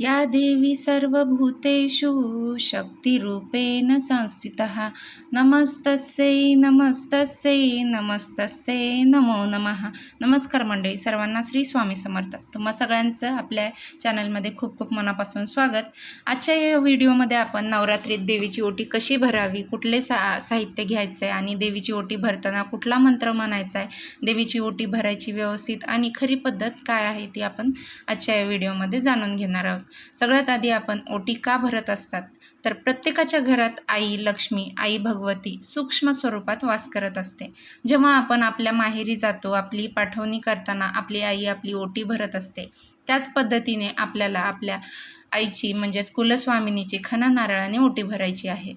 या देवी सर्वभूतेषु शक्तिरूपेण संस्थितः। नमस्तस्यै नमस्तस्यै नमस्तस्यै नमो नमः। नमस्कार मंडळी सर्वांना श्री स्वामी समर्थ. तुम्हा सगळ्यांचं आपल्या चॅनलमध्ये खूप खूप मनापासून स्वागत. आजच्या या व्हिडिओमध्ये आपण नवरात्रीत देवीची ओटी कशी भरावी कुठले सा साहित्य घ्यायचं आहे आणि देवीची ओटी भरताना कुठला मंत्र म्हणायचा आहे देवीची ओटी भरायची व्यवस्थित आणि खरी पद्धत काय आहे ती आपण आजच्या या व्हिडिओमध्ये जाणून घेणार आहोत. सगळ्यात आधी आपण ओटी का भरत असतात? तर प्रत्येकाच्या घरात आई लक्ष्मी आई भगवती सूक्ष्म स्वरूपात वास करत असते. जेव्हा आपण आपल्या माहेरी जातो आपली पाठवणी करताना आपली आई आपली ओटी भरत असते. त्याच पद्धतीने आपल्याला आपल्या आईची म्हणजेच कुलस्वामिनीची खना नारळाने ओटी भरायची आहे.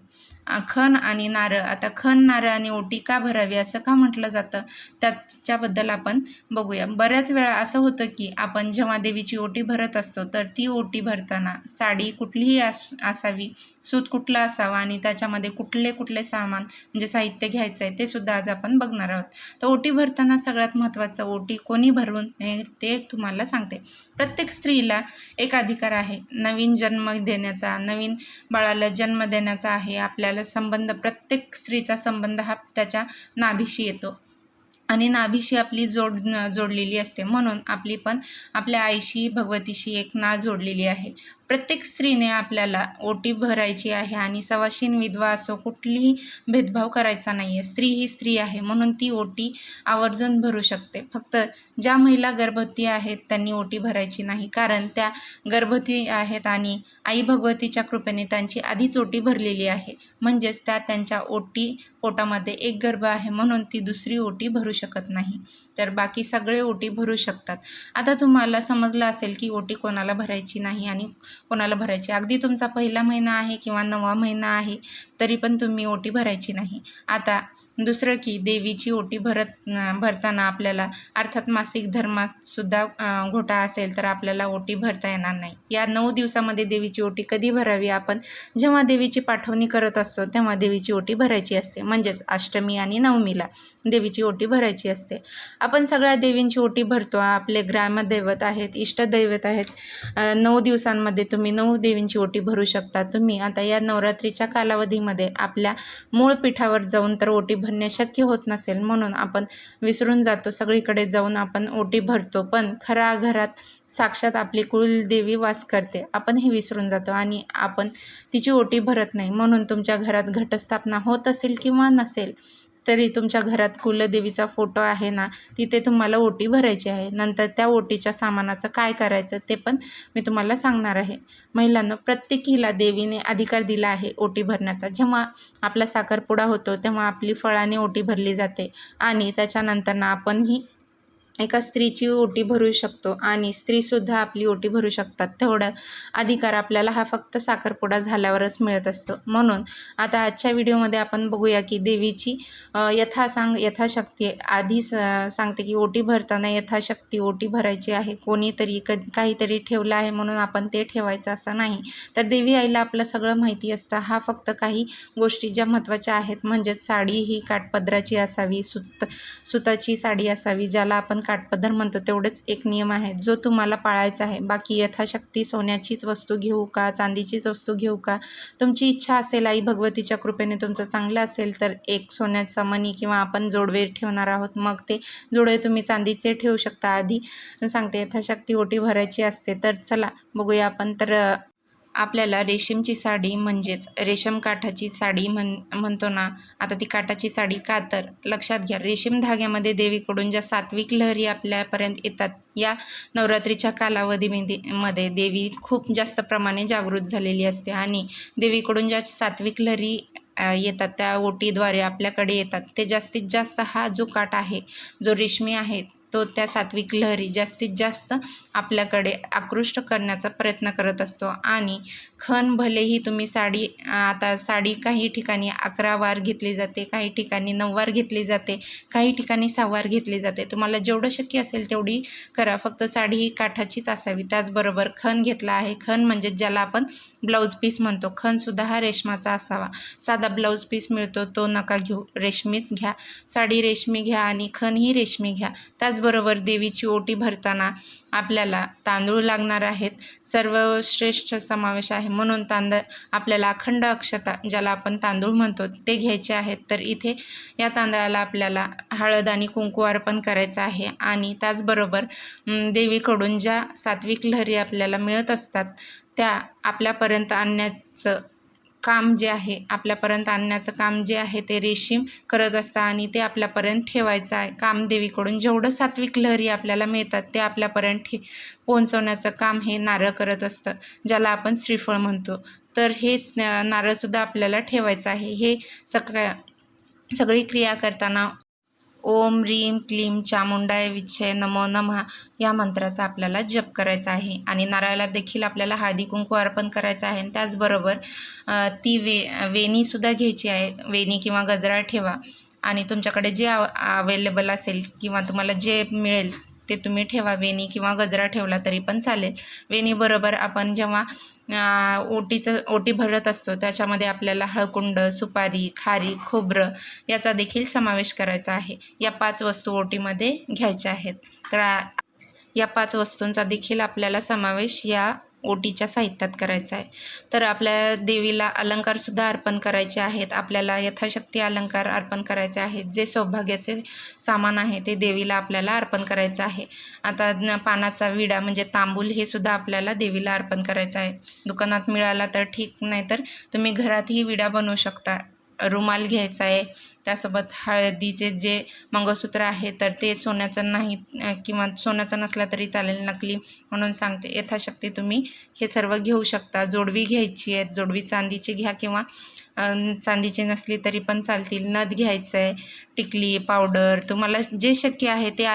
खण आणि नारळ. आता खण नारळ आणि ओटी का भरावी असं का म्हटलं जातं? त्याच्याबद्दल आपण बघूया. बऱ्याच वेळा असं होतं की आपण जेव्हा देवीची ओटी भरत असतो तर ती ओटी भरताना साडी कुठलीही अस असावी. सूत कुठला असावा आणि त्याच्यामध्ये कुठले कुठले सामान म्हणजे साहित्य घ्यायचं आहे ते सुद्धा आज आपण बघणार आहोत. तर ओटी भरताना सगळ्यात महत्त्वाचं ओटी कोणी भरून हे ते तुम्हाला सांगते. प्रत्येक स्त्रीला एक अधिकार आहे. नवीन जन्म देण्याचा नवीन बाळाला जन्म देण्याचा आहे आपल्या आपल्याला संबंध प्रत्येक स्त्रीचा संबंध हा त्याच्या नाभीशी येतो. आणि नाभीशी आपली जोड जोडलेली असते. म्हणून आपली पण आपल्या आईशी भगवतीशी एक नाळ जोडलेली आहे. प्रत्येक स्त्रीने आपल्याला ओटी भरायची आहे आणि सवाशीन विधवा असो कुठलीही भेदभाव करायचा नाही आहे स्त्री ही स्त्री आहे म्हणून ती ओटी आवर्जून भरू शकते. फक्त ज्या महिला गर्भवती आहेत त्यांनी ओटी भरायची नाही. कारण त्या गर्भवती आहेत आणि आई भगवतीच्या कृपेने त्यांची आधीच ओटी भरलेली आहे. म्हणजेच त्या त्यांच्या ओटी पोटामध्ये एक गर्भ आहे म्हणून ती दुसरी ओटी भरू शकत नाही. तर बाकी सगळे ओटी भरू शकतात. आता तुम्हाला समजलं असेल की ओटी कोणाला भरायची नाही आणि कोणाला भरायची? अगदी तुमचा पहिला महिना आहे किंवा नवा महिना आहे तरी पण तुम्ही ओटी भरायची नाही. आता दुसरं की देवीची ओटी भरत भरताना आपल्याला अर्थात मासिक धर्मातसुद्धा घोटा असेल तर आपल्याला ओटी भरता येणार नाही. या नऊ दिवसामध्ये देवीची ओटी कधी भरावी? आपण जेव्हा देवीची पाठवणी करत असतो तेव्हा देवीची ओटी भरायची असते. म्हणजेच अष्टमी आणि नवमीला देवीची ओटी भरायची असते. आपण सगळ्या देवींची ओटी भरतो. आपले ग्रामदैवत आहेत इष्टदैवत आहेत. नऊ दिवसांमध्ये तुम्ही नऊ देवींची ओटी भरू शकता. तुम्ही आता या नवरात्रीच्या कालावधीमध्ये आपल्या मूळ पीठावर जाऊन तर ओटी भरणे शक्य होत नसेल म्हणून आपण विसरून जातो. सगळीकडे जाऊन आपण ओटी भरतो. पण खरा घरात साक्षात आपली कुलदेवी वास करते. आपण हे विसरून जातो आणि आपण तिची ओटी भरत नाही. म्हणून तुमच्या घरात घटस्थापना होत असेल किंवा नसेल तरी तुमच्या घरात कुलदेवीचा फोटो आहे ना तिथे तुम्हाला ओटी भरायची आहे. नंतर त्या ओटीच्या सामानाचं काय करायचं ते पण मी तुम्हाला सांगणार आहे. महिलांना प्रत्येकीला देवीने अधिकार दिला आहे ओटी भरण्याचा. जेव्हा आपला साखरपुडा होतो तेव्हा आपली फळाने ओटी भरली जाते. आणि त्याच्यानंतर ना आपणही एका स्त्रीची ओटी भरू शकतो आणि स्त्रीसुद्धा आपली ओटी भरू शकतात. तेवढा अधिकार आपल्याला हा फक्त साखरपुडा झाल्यावरच मिळत असतो. म्हणून आता आजच्या व्हिडिओमध्ये आपण बघूया की देवीची यथासांग यथाशक्ती आधी सांगते की ओटी भरताना यथाशक्ती ओटी भरायची आहे. कोणीतरी क काहीतरी ठेवलं आहे म्हणून आपण ते ठेवायचं असं नाही. तर देवी आईला आपलं सगळं माहिती असतं. हा फक्त काही गोष्टी ज्या महत्त्वाच्या आहेत म्हणजेच साडी ही काठपदराची असावी सुत सुताची साडी असावी ज्याला आपण काटपदर म्हणतो तेवढेच एक नियम आहे. जो तुम्हाला पाळायचा आहे. बाकी यथाशक्ती सोन्याचीच वस्तू घेऊ का? चांदीचीच वस्तू घेऊ का? तुमची इच्छा असेल आई भगवतीच्या कृपेने तुमचं चांगलं असेल तर एक सोन्याचा मणी किंवा आपण जोडवे ठेवणार आहोत. मग ते जोडवे तुम्ही चांदीचे ठेवू शकता. आधी सांगते यथाशक्ती ओटी भरायची असते तर चला बघूया आपण. तर आपल्याला रेशीमची साडी म्हणजेच रेशम काठाची साडी म्हण म्हणतो ना आता ती काठाची साडी का तर? लक्षात घ्या रेशीम धाग्यामध्ये देवीकडून ज्या सात्विक लहरी आपल्यापर्यंत येतात या नवरात्रीच्या कालावधीमध्ये मध्ये देवी खूप जास्त प्रमाणे जागृत झालेली असते आणि देवीकडून ज्या सात्विक लहरी येतात त्या ओटीद्वारे आपल्याकडे येतात ते जास्तीत जास्त हा जो काठ आहे जो रेशमी आहे तो त्या सात्विक लहरी जास्तीत जास्त आपल्याकडे आकृष्ट करण्याचा प्रयत्न करत असतो. आणि खण भलेही तुम्ही साडी आता साडी काही ठिकाणी अकरा वार घेतली जाते काही ठिकाणी नऊवार घेतली जाते काही ठिकाणी सहावार घेतली जाते. तुम्हाला जेवढं शक्य असेल तेवढी करा. फक्त साडी ही काठाचीच असावी. त्याचबरोबर खण घेतला आहे. खण म्हणजे ज्याला आपण ब्लाऊज पीस म्हणतो. खणसुद्धा हा रेशमाचा असावा. साधा ब्लाऊज पीस मिळतो. तो नका घेऊ. रेशमीच घ्या. साडी रेशमी घ्या आणि खण ही रेशमी घ्या. त्याच त्याचबरोबर देवीची ओटी भरताना आपल्याला तांदूळ लागणार आहेत. सर्वश्रेष्ठ समावेश आहे. म्हणून तांद आपल्याला अखंड अक्षता ज्याला आपण तांदूळ म्हणतो ते घ्यायचे आहेत. तर इथे या तांदळाला आपल्याला हळद आणि कुंकू अर्पण करायचं आहे. आणि त्याचबरोबर देवीकडून ज्या सात्विक लहरी आपल्याला मिळत असतात त्या आपल्यापर्यंत आणण्याचं काम जे आहे आपल्यापर्यंत आणण्याचं काम जे आहे ते रेशीम करत असतं आणि ते आपल्यापर्यंत ठेवायचं आहे. कामदेवीकडून जेवढं सात्विक लहरी आपल्याला मिळतात ते आपल्यापर्यंत ठे पोहोचवण्याचं काम हे नारळ करत असतं ज्याला आपण श्रीफळ म्हणतो. तर हे नारळसुद्धा आपल्याला ठेवायचं आहे. हे सगळ्या सगळी क्रिया करताना ओम रीम क्लीम चामुंडाय विच्छय नमो नमः या मंत्राचा आपल्याला जप करायचा आहे. आणि नारळाला देखील आपल्याला हळदी कुंकू अर्पण करायचं आहे. आणि त्याचबरोबर ती वे वेणीसुद्धा घ्यायची आहे. वेणी किंवा गजरा ठेवा. आणि तुमच्याकडे जे अवेलेबल असेल किंवा तुम्हाला जे मिळेल ते तुम्ही ठेवा. वेणी किंवा गजरा ठेवला तरी पण चालेल. वेणीबरोबर आपण जेव्हा ओटीचं ओटी भरत असतो त्याच्यामध्ये आपल्याला हळकुंड सुपारी खारी खोबरं याचा देखील समावेश करायचा आहे. या पाच वस्तू ओटीमध्ये घ्यायच्या आहेत. तर या पाच वस्तूंचा देखील आपल्याला समावेश या ओटीच्या साहित्यात करायचा आहे. तर आपल्या देवीला अलंकारसुद्धा अर्पण करायचे आहेत. आपल्याला यथाशक्ती अलंकार अर्पण करायचे आहेत. जे सौभाग्याचे सामान आहे ते देवीला आपल्याला अर्पण करायचं आहे. आता पानाचा विडा म्हणजे तांबूल हे सुद्धा आपल्याला देवीला अर्पण करायचं आहे. दुकानात मिळाला तर ठीक नाही तर तुम्ही घरातही विडा बनवू शकता. रुमाल घ्यायचा आहे. त्यासोबत हळदीचे जे मंगळसूत्र आहे तर ते सोन्याचं नाही किंवा सोन्याचं नसला तरी चालेल नकली म्हणून सांगते. यथाशक्ती तुम्ही हे सर्व घेऊ शकता. जोडवी घ्यायची आहे. जोडवी चांदीची घ्या किंवा चांदीची नसली तरी पण चालतील. नथ घ्यायचं आहे. टिकली पावडर तुम्हाला जे शक्य आहे ते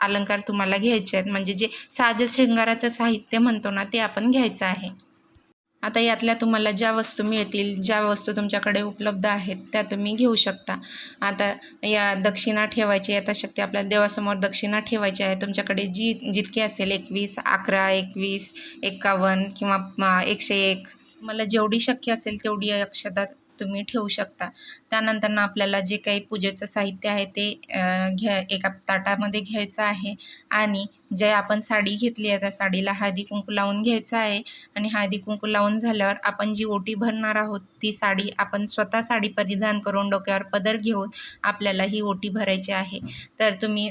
अलंकार तुम्हाला घ्यायचे आहेत. म्हणजे जे साज शृंगाराचं साहित्य म्हणतो ना ते आपण घ्यायचं आहे. आता यातल्या तुम्हाला ज्या वस्तू मिळतील ज्या वस्तू तुमच्याकडे उपलब्ध आहेत त्या तुम्ही घेऊ शकता. आता या दक्षिणा ठेवायची आता शक्ती आपल्या देवासमोर दक्षिणा ठेवायची आहे तुमच्याकडे जी जितकी असेल एकवीस अकरा एकवीस एकावन्न किंवा एकशे एक मला जेवढी शक्य असेल तेवढी अक्षता तुम्ही ठेवू शकता. त्यानंतर आपल्याला जे काही पूजेचं साहित्य आहे ते घ्या एका ताटामध्ये घ्यायचं आहे. आणि जे आपण साडी घेतली आहे त्या साडीला हळदी कुंकू लावून घ्यायचं आहे. आणि हळदी कुंकू लावून झाल्यावर आपण जी ओटी भरणार आहोत ती साडी आपण स्वतः साडी परिधान करून डोक्यावर पदर घेऊन आपल्याला ही ओटी भरायची आहे. तर तुम्ही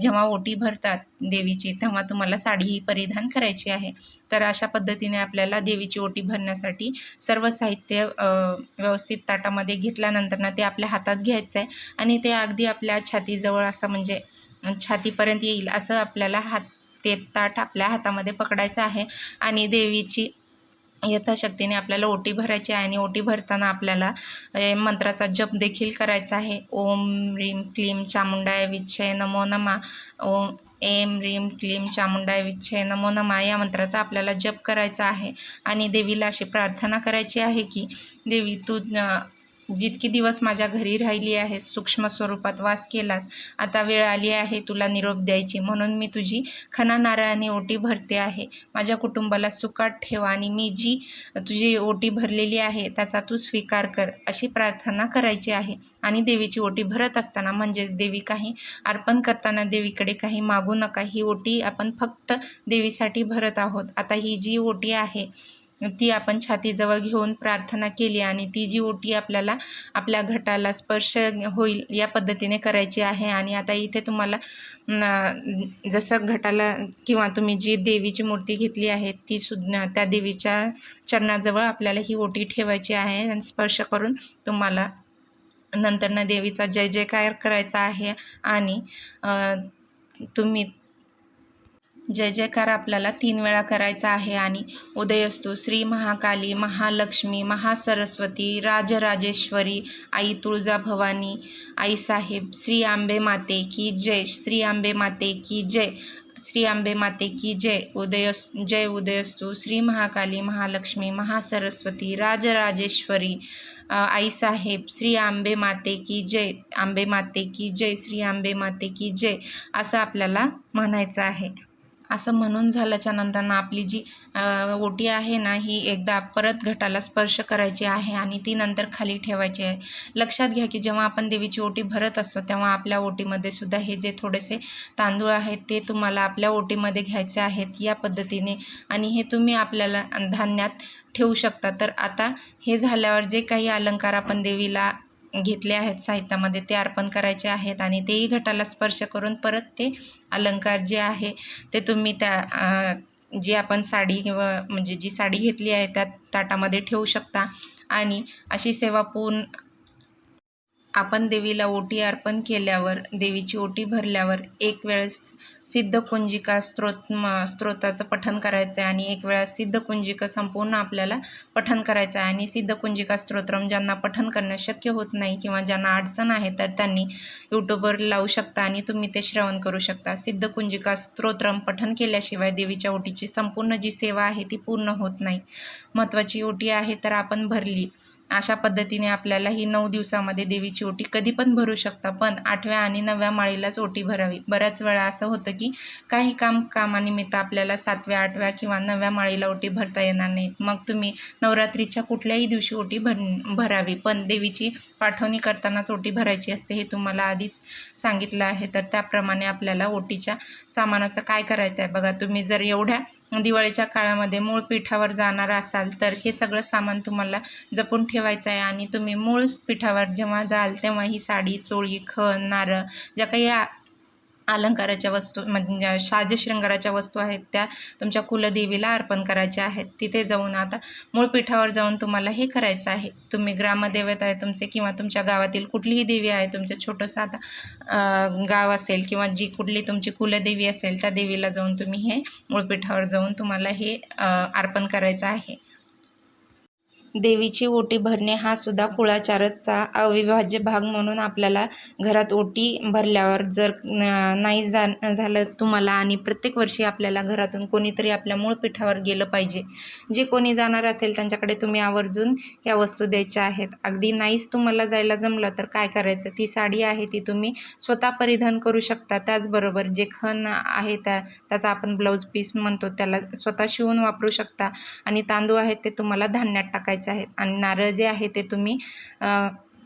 जेव्हा ओटी भरतात देवीची तेव्हा तुम्हाला साडी ही परिधान करायची आहे. तर अशा पद्धतीने आपल्याला देवीची ओटी भरण्यासाठी सर्व साहित्य व्यवस्थित ताटामध्ये घेतल्यानंतर ना ते आपल्या हातात घ्यायचं आहे. आणि ते अगदी आपल्या छातीजवळ असं म्हणजे छातीपर्यंत येईल असं आपल्याला हात ते ताट आपल्या हातामध्ये पकडायचं आहे. आणि देवीची यथाशक्तीने आपल्याला ओटी भरायची आहे आणि ओटी भरताना आपल्याला मंत्राचा जप देखील करायचा आहे. ओम रीम क्लीम चामुंडाय विच्छय नमो नमा. ओम एम रीम क्लीम चामुंडाय विच्छय नमो नमा. या मंत्राचा आपल्याला जप करायचा आहे. आणि देवीला अशी प्रार्थना करायची आहे की देवी तू जितकी दिवस माझ्या घरी राहिली आहेस सूक्ष्म स्वरूपात वास केलास आता वेळ आली आहे तुला निरोप द्यायची. म्हणून मी तुझी खना नारळाने ओटी भरते आहे. माझ्या कुटुंबाला सुकाट ठेवा आणि मी जी तुझी ओटी भरलेली आहे त्याचा तू स्वीकार कर अशी प्रार्थना करायची आहे. आणि देवीची ओटी भरत असताना म्हणजेच देवी काही अर्पण करताना देवीकडे काही मागू नका. ही ओटी आपण फक्त देवीसाठी भरत आहोत. आता ही जी ओटी आहे ती आपण छातीजवळ घेऊन प्रार्थना केली आणि ती जी ओटी आपल्याला आपल्या घटाला स्पर्श होईल या पद्धतीने करायची आहे. आणि आता इथे तुम्हाला जसं घटाला किंवा तुम्ही जी देवीची मूर्ती घेतली आहे ती सुद्धा त्या देवीच्या चरणाजवळ आपल्याला ही ओटी ठेवायची आहे आणि स्पर्श करून तुम्हाला नंतरनं देवीचा जय जयकार करायचा आहे. आणि तुम्ही जय जयकार आपल्याला तीन वेळा करायचा आहे आणि उदयस्तू श्री महाकाली महालक्ष्मी महासरस्वती राजराजेश्वरी आई तुळजाभवानी आई साहेब श्री आंबे माते की जय श्री आंबे माते की जय श्री आंबे माते की जय उदयस जय उदयस्तू श्री महाकाली महालक्ष्मी महासरस्वती राजराजेश्वरी आई साहेब श्री आंबे माते की जय आंबे माते की जय श्री आंबे माते की जय असं आपल्याला म्हणायचं आहे. असं म्हणून झाल्याच्या नंतरनं आपली जी ओटी आहे ना ही एकदा परत घटाला स्पर्श करायची आहे आणि ती नंतर खाली ठेवायची आहे. लक्षात घ्या की जेव्हा आपण देवीची ओटी भरत असतो तेव्हा आपल्या ओटीमध्ये सुद्धा हे जे थोडेसे तांदूळ आहेत ते तुम्हाला आपल्या ओटीमध्ये घ्यायचे आहेत या पद्धतीने आणि हे तुम्ही आपल्याला धान्यात ठेवू शकता. तर आता हे झाल्यावर जे काही अलंकार आपण देवीला घेतले आहेत साहित्यामध्ये ते अर्पण करायचे आहेत आणि तेही घटाला स्पर्श करून परत ते अलंकार जे आहे ते तुम्ही त्या जी आपण साडी किंवा म्हणजे जी साडी घेतली आहे त्या ताटामध्ये ठेवू शकता. आणि अशी सेवा पूर्ण आपण देवीला ओटी अर्पण केल्यावर देवीची ओटी भरल्यावर एक वेळेस सिद्धकुंजिका स्त्रोत स्त्रोताचं स्तोत्राचं पठण करायचं आहे आणि एक वेळा सिद्धकुंजिका संपूर्ण आपल्याला पठण करायचं आहे आणि सिद्धकुंजिका स्तोत्रम ज्यांना पठण करणं शक्य होत नाही किंवा ज्यांना अडचण आहे तर त्यांनी यूट्यूबवर लावू शकता आणि तुम्ही ते श्रवण करू शकता. सिद्धकुंजिका स्तोत्रम पठण केल्याशिवाय देवीच्या ओटीची संपूर्ण जी सेवा आहे ती पूर्ण होत नाही. महत्त्वाची ओटी आहे तर आपण भरली. अशा पद्धतीने आपल्याला ही नऊ दिवसामध्ये देवीची ओटी कधी पण भरू शकता. पण आठव्या आणि नवव्या माळीलाच ओटी भरावी. बऱ्याच वेळा असं होतं की काही काम कामानिमित्त आपल्याला सातव्या आठव्या किंवा नवव्या माळीला ओटी भरता येणार नाही मग तुम्ही नवरात्रीच्या कुठल्याही दिवशी ओटी भर भरावी. पण देवीची पाठवणी करतानाच ओटी भरायची असते हे तुम्हाला आधीच सांगितलं आहे. तर त्याप्रमाणे आपल्याला ओटीच्या सामानाचं काय करायचं आहे बघा तुम्ही जर एवढ्या दिवाळीच्या काळामध्ये मूळ पीठावर जाणार असाल तर हे सगळं सामान तुम्हाला जपून ठेवायचं आहे. आणि तुम्ही मूळ पीठावर जेव्हा जाल तेव्हा ही साडी चोळी खण नारळ ज्या काही अलंकाराच्या वस्तू म्हणजे साज शृंगाराच्या वस्तू आहेत त्या तुमच्या कुलदेवीला अर्पण करायच्या आहेत. तिथे जाऊन आता मूळ पीठावर जाऊन तुम्हाला हे करायचं आहे. तुम्ही ग्रामदेवत आहे तुमचे किंवा तुमच्या गावातील कुठलीही देवी आहे तुमचं छोटंसं आता गाव असेल किंवा जी कुठली तुमची कुलदेवी असेल त्या देवीला जाऊन तुम्ही हे मूळपीठावर जाऊन तुम्हाला हे अर्पण करायचं आहे. देवीची ओटी भरणे हा सुद्धा कुळाचाराचा अविभाज्य भाग म्हणून आपल्याला घरात ओटी भरल्यावर जर नाही जा झालं तुम्हाला आणि प्रत्येक वर्षी आपल्याला घरातून कोणीतरी आपल्या मूळ पीठावर गेलं पाहिजे. जे कोणी जाणार असेल त्यांच्याकडे तुम्ही आवर्जून या वस्तू द्यायच्या आहेत. अगदी नाहीच तुम्हाला जायला जमलं तर काय करायचं? ती साडी आहे ती तुम्ही स्वतः परिधान करू शकता. त्याचबरोबर जे खण आहे त्या त्याचा आपण ब्लाऊज पीस म्हणतो त्याला स्वतः शिवून वापरू शकता. आणि तांदूळ आहेत ते तुम्हाला धान्यात टाकायचे आहेत. आणि नारळ जे आहे ते तुम्ही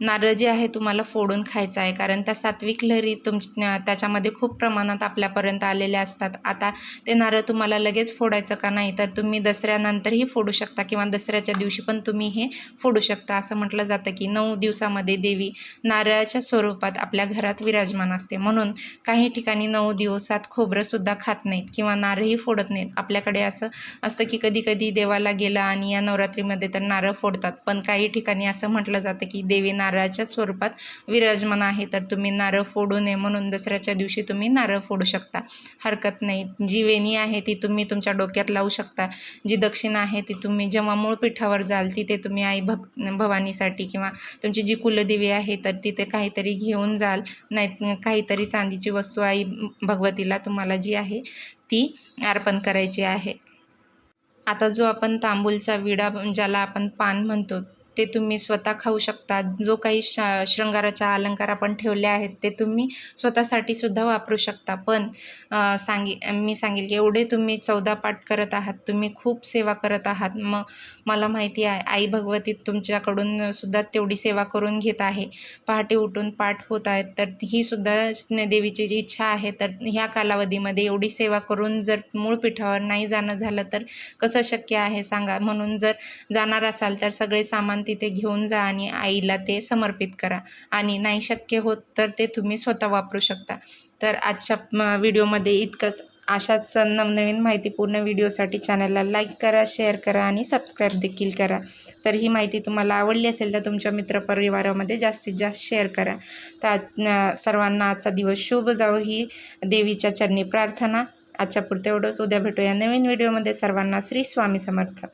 नारळ जे आहे तुम्हाला फोडून खायचं आहे. कारण त्या सात्विक लहरी तुम त्याच्यामध्ये खूप प्रमाणात आपल्यापर्यंत आलेल्या असतात. आता ते नारळ तुम्हाला लगेच फोडायचं का नाही तर तुम्ही दसऱ्यानंतरही फोडू शकता किंवा दसऱ्याच्या दिवशी पण तुम्ही हे फोडू शकता. असं म्हटलं जातं की नऊ दिवसामध्ये देवी नारळाच्या स्वरूपात आपल्या घरात विराजमान असते. म्हणून काही ठिकाणी नऊ दिवसात खोबरंसुद्धा खात नाहीत किंवा नारळही फोडत नाहीत. आपल्याकडे असं असतं की कधी कधी देवाला गेलं आणि या नवरात्रीमध्ये तर नारळ फोडतात. पण काही ठिकाणी असं म्हटलं जातं की देवी नारळाच्या स्वरूपात विराजमान आहे तर तुम्ही नारळ फोडू नये म्हणून दसऱ्याच्या दिवशी तुम्ही नारळ फोडू शकता. हरकत नाही. जी वेणी आहे ती तुम्ही तुमच्या डोक्यात लावू शकता. जी दक्षिणा आहे ती तुम्ही जेव्हा मूळ पीठावर जाल तिथे तुम्ही आई भक्त भवानीसाठी किंवा तुमची जी कुलदेवी आहे तर तिथे काहीतरी घेऊन जाल. नाही काहीतरी चांदीची वस्तू आई भगवतीला तुम्हाला जी आहे ती अर्पण करायची आहे. आता जो आपण तांबूलचा विडा ज्याला आपण पान म्हणतो ते तुम्ही स्वतः खाऊ शकता. जो काही श शृंगाराचा अलंकार आपण ठेवले आहेत ते तुम्ही स्वतःसाठी सुद्धा वापरू शकता. पण सांगे मी सांगेल की एवढे तुम्ही चौदा पाठ करत आहात तुम्ही खूप सेवा करत आहात. मग मला माहिती आहे आई भगवती तुमच्याकडून सुद्धा तेवढी सेवा करून घेत आहे. पहाटे उठून पाठ होत आहेत तर ही सुद्धा देवीची जी इच्छा आहे तर ह्या कालावधीमध्ये एवढी सेवा करून जर मूळ पीठावर नाही जाणं झालं तर कसं शक्य आहे सांगा. म्हणून जर जाणार असाल तर सगळे सामान तिथे घेऊन जा आणि आईला ते समर्पित करा. आणि नाही शक्य होत तर ते तुम्ही स्वतः वापरू शकता. तर आजच्या व्हिडिओमध्ये इतकंच. अशाच नवनवीन माहितीपूर्ण व्हिडिओसाठी चॅनलला लाईक करा शेअर करा आणि सबस्क्राईब देखील करा. तर ही माहिती तुम्हाला आवडली असेल तर तुमच्या मित्रपरिवारामध्ये जास्तीत जास्त शेअर करा. तर सर्वांना आजचा दिवस शुभ जावो. ही देवीच्या चरणी प्रार्थना. आजच्या पुरते एवढंच. उद्या भेटूया नवीन व्हिडिओमध्ये. सर्वांना श्री स्वामी समर्थ.